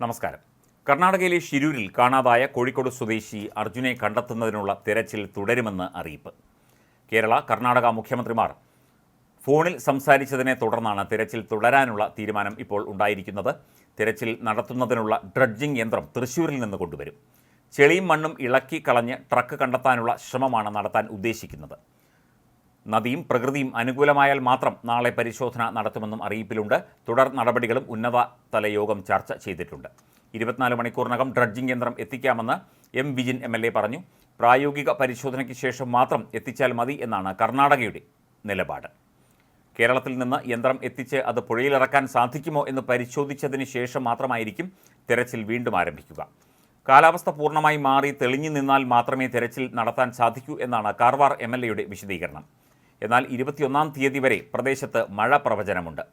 നമസ്കാരം. കർണാടകയിലെ ഷിരൂരിൽ കാണാതായ കോഴിക്കോട് സ്വദേശി അർജുനെ കണ്ടെത്തുന്നതിനുള്ള തിരച്ചിൽ തുടരുമെന്ന് അറിയിപ്പ്. കേരള കർണാടക മുഖ്യമന്ത്രിമാർ ഫോണിൽ സംസാരിച്ചതിനെ തുടർന്നാണ് തിരച്ചിൽ തുടരാനുള്ള തീരുമാനം ഇപ്പോൾ ഉണ്ടായിരിക്കുന്നത്. തിരച്ചിൽ നടത്തുന്നതിനുള്ള ഡ്രഡ്ജിംഗ് യന്ത്രം തൃശ്ശൂരിൽ നിന്ന് കൊണ്ടുവരും. ചെളിയും മണ്ണും ഇളക്കി കളഞ്ഞ് ട്രക്ക് കണ്ടെത്താനുള്ള ശ്രമമാണ് നടത്താൻ ഉദ്ദേശിക്കുന്നത്. നദിയും പ്രകൃതിയും അനുകൂലമായാൽ മാത്രം നാളെ പരിശോധന നടത്തുമെന്നും അറിയിപ്പിലുണ്ട്. തുടർ നടപടികളും ഉന്നതതല യോഗം ചർച്ച ചെയ്തിട്ടുണ്ട്. ഇരുപത്തിനാല് മണിക്കൂറിനകം ഡ്രഡ്ജിംഗ് യന്ത്രം എത്തിക്കാമെന്ന് M Vijin M L A പറഞ്ഞു. പ്രായോഗിക പരിശോധനയ്ക്ക് ശേഷം മാത്രം എത്തിച്ചാൽ മതി എന്നാണ് കർണാടകയുടെ നിലപാട്. കേരളത്തിൽ നിന്ന് യന്ത്രം എത്തിച്ച് അത് പുഴയിലിറക്കാൻ സാധിക്കുമോ എന്ന് പരിശോധിച്ചതിന് ശേഷം മാത്രമായിരിക്കും തെരച്ചിൽ വീണ്ടും ആരംഭിക്കുക. കാലാവസ്ഥ പൂർണമായി മാറി തെളിഞ്ഞു നിന്നാൽ മാത്രമേ തെരച്ചിൽ നടത്താൻ സാധിക്കൂ എന്നാണ് കാർവാർ എം വിശദീകരണം. എന്നാൽ ഇരുപത്തിയൊന്നാം തീയതി വരെ പ്രദേശത്ത് മഴ പ്രവചനമുണ്ട്.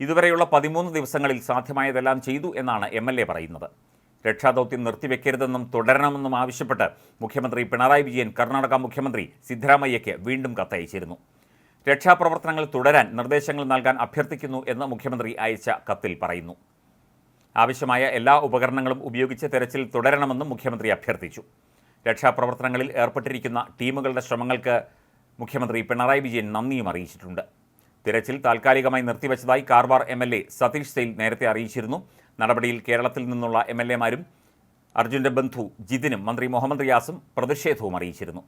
ഇതുവരെയുള്ള പതിമൂന്ന് ദിവസങ്ങളിൽ സാധ്യമായതെല്ലാം ചെയ്തു എന്നാണ് എം എൽ എ പറയുന്നത്. രക്ഷാദൗത്യം നിർത്തിവെക്കരുതെന്നും തുടരണമെന്നും ആവശ്യപ്പെട്ട് മുഖ്യമന്ത്രി പിണറായി വിജയൻ കർണാടക മുഖ്യമന്ത്രി സിദ്ധരാമയ്യയ്ക്ക് വീണ്ടും കത്തയച്ചിരുന്നു. രക്ഷാപ്രവർത്തനങ്ങൾ തുടരാൻ നിർദ്ദേശങ്ങൾ നൽകാൻ അഭ്യർത്ഥിക്കുന്നു എന്ന് മുഖ്യമന്ത്രി അയച്ച കത്തിൽ പറയുന്നു. ആവശ്യമായ എല്ലാ ഉപകരണങ്ങളും ഉപയോഗിച്ച് തെരച്ചിൽ തുടരണമെന്നും മുഖ്യമന്ത്രി അഭ്യർത്ഥിച്ചു. രക്ഷാപ്രവർത്തനങ്ങളിൽ ഏർപ്പെട്ടിരിക്കുന്ന ടീമുകളുടെ ശ്രമങ്ങൾക്ക് മുഖ്യമന്ത്രി പിണറായി വിജയൻ നന്ദിയും അറിയിച്ചിട്ടുണ്ട്. തിരച്ചിൽ താൽക്കാലികമായി നിർത്തിവച്ചതായി Karwar M L A Satish Sail നേരത്തെ അറിയിച്ചിരുന്നു. നടപടിയിൽ കേരളത്തിൽ നിന്നുള്ള എം എൽ എമാരും അർജുന്റെ ബന്ധു ജിതിനും മന്ത്രി മുഹമ്മദ് റിയാസും പ്രതിഷേധവും അറിയിച്ചിരുന്നു.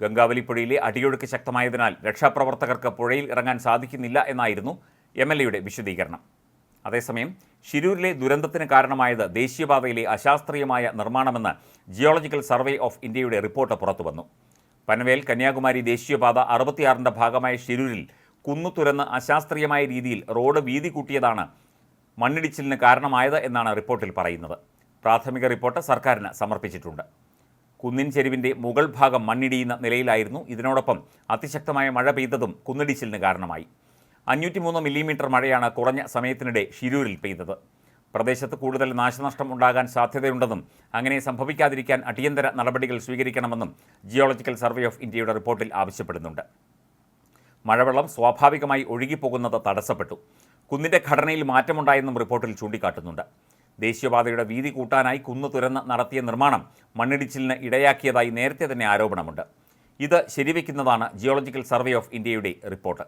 ഗംഗാവലി പുഴയിലെ അടിയൊഴുക്ക് ശക്തമായതിനാൽ രക്ഷാപ്രവർത്തകർക്ക് പുഴയിൽ ഇറങ്ങാൻ സാധിക്കുന്നില്ല എന്നായിരുന്നു എം എൽ എയുടെ വിശദീകരണം. അതേസമയം ഷിരൂരിലെ ദുരന്തത്തിന് കാരണമായത് ദേശീയപാതയിലെ അശാസ്ത്രീയമായ നിർമ്മാണമെന്ന് ജിയോളജിക്കൽ സർവേ ഓഫ് ഇന്ത്യയുടെ റിപ്പോർട്ട് പുറത്തുവന്നു. പനവേൽ കന്യാകുമാരി ദേശീയപാത അറുപത്തിയാറിന്റെ ഭാഗമായ ഷിരൂരിൽ കുന്നു തുരന്ന് അശാസ്ത്രീയമായ രീതിയിൽ റോഡ് വീതി കൂട്ടിയതാണ് മണ്ണിടിച്ചിലിന് കാരണമായത് എന്നാണ് റിപ്പോർട്ടിൽ പറയുന്നത്. പ്രാഥമിക റിപ്പോർട്ട് സർക്കാരിന് സമർപ്പിച്ചിട്ടുണ്ട്. കുന്നിൻ ചെരുവിന്റെ മുകൾ ഭാഗം മണ്ണിടിയുന്ന നിലയിലായിരുന്നു. ഇതിനോടൊപ്പം അതിശക്തമായ മഴ പെയ്തതും കുന്നിടിച്ചിലിന് കാരണമായി. അഞ്ഞൂറ്റി മൂന്ന് മില്ലിമീറ്റർ മഴയാണ് കുറഞ്ഞ സമയത്തിനിടെ ഷിരൂരിൽ പെയ്തത്. പ്രദേശത്ത് കൂടുതൽ നാശനഷ്ടം ഉണ്ടാകാൻ സാധ്യതയുണ്ടെന്നും അങ്ങനെ സംഭവിക്കാതിരിക്കാൻ അടിയന്തര നടപടികൾ സ്വീകരിക്കണമെന്നും ജിയോളജിക്കൽ സർവേ ഓഫ് ഇന്ത്യയുടെ റിപ്പോർട്ടിൽ ആവശ്യപ്പെടുന്നുണ്ട്. മഴവെള്ളം സ്വാഭാവികമായി ഒഴുകിപ്പോകുന്നത് തടസ്സപ്പെട്ടു. കുന്നിന്റെ ഘടനയിൽ മാറ്റമുണ്ടായെന്നും റിപ്പോർട്ടിൽ ചൂണ്ടിക്കാട്ടുന്നുണ്ട്. ദേശീയപാതയുടെ വീതി കൂട്ടാനായി കുന്നു തുരന്ന് നടത്തിയ നിർമ്മാണം മണ്ണിടിച്ചിലിന് ഇടയാക്കിയതായി നേരത്തെ തന്നെ ആരോപണമുണ്ട്. ഇത് ശരിവെക്കുന്നതാണ് ജിയോളജിക്കൽ സർവേ ഓഫ് ഇന്ത്യയുടെ റിപ്പോർട്ട്.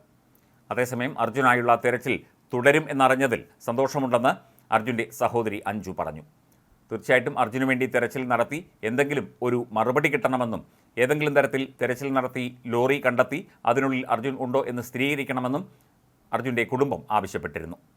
അതേസമയം അർജുനായുള്ള തെരച്ചിൽ തുടരും എന്നറിഞ്ഞതിൽ സന്തോഷമുണ്ടെന്ന് അർജുന്റെ സഹോദരി അഞ്ജു പറഞ്ഞു. തീർച്ചയായിട്ടും അർജുന് വേണ്ടി തെരച്ചിൽ നടത്തി എന്തെങ്കിലും ഒരു മറുപടി കിട്ടണമെന്നും ഏതെങ്കിലും തരത്തിൽ തെരച്ചിൽ നടത്തി ലോറി കണ്ടെത്തി അതിനുള്ളിൽ അർജുൻ ഉണ്ടോ എന്ന് സ്ഥിരീകരിക്കണമെന്നും അർജുന്റെ കുടുംബം ആവശ്യപ്പെട്ടിരുന്നു.